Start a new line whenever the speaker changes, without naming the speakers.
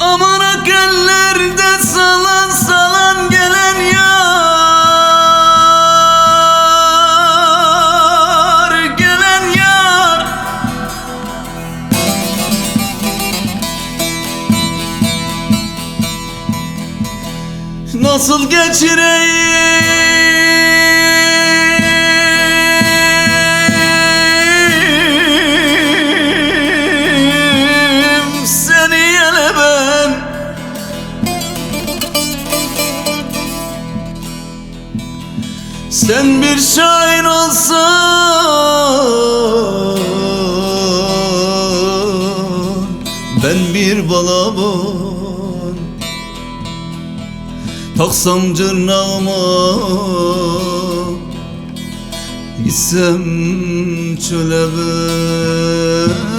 Aman ak ellerde salan salan gelen yar Gelen yar. Nasıl geçireyim Sen bir şair olsan Ben bir balaban Taksam cırnağıma Gitsem çöle ben